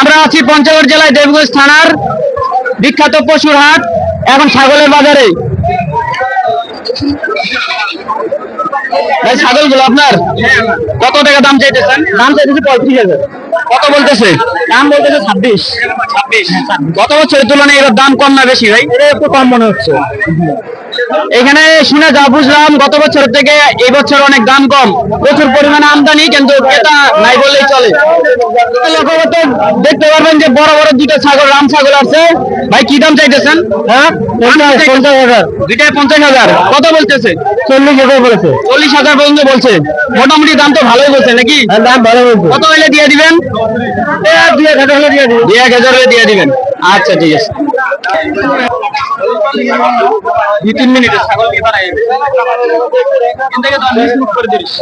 আমরা আছি পঞ্চগড় জেলায় দেবগঞ্জ থানার বিখ্যাত পশুর হাট এখন ছাগলের বাজারে। ভাই ছাগলগুলো আপনার কত টাকা দাম চাইতেছেন? দাম চাইতেছে পঁয়ত্রিশ হাজার। কত বলতেছে? দাম বলতেছে ছাব্বিশ। ছাব্বিশ। গত বছরের তুলনায় এবার দাম কম না বেশি ভাই? এটা একটু কম মনে হচ্ছে। এখানে শুনে যা বুঝলাম গত বছর থেকে এই বছর অনেক দাম কম। প্রচুর পরিমাণে আমদানি কিন্তু ক্রেতা নাই বললেই চলে। লক্ষ্য করতে দেখতে পারবেন যে বড় বড় দুটো ছাগল রাম ছাগল আছে। ভাই কি দাম চাইতেছেন? হ্যাঁ পঞ্চাশ হাজার। দুইটায় পঞ্চাশ হাজার। কত বলতেছে? চল্লিশ হাজার বলেছে। চল্লিশ হাজার পর্যন্ত বলছে। মোটামুটি দাম তো ভালোই বলছে নাকি? দাম ভালো বলছে। কত হলে দিয়ে দিবেন? দুই এক হাজার হলে দিয়ে দিবেন। দুই এক হাজার হলে দিয়ে দিবেন। আচ্ছা ঠিক আছে। দুই তিন মিনিটে ছাগল দিয়ে বানাই এখান থেকে দশ মিনিট করে দিস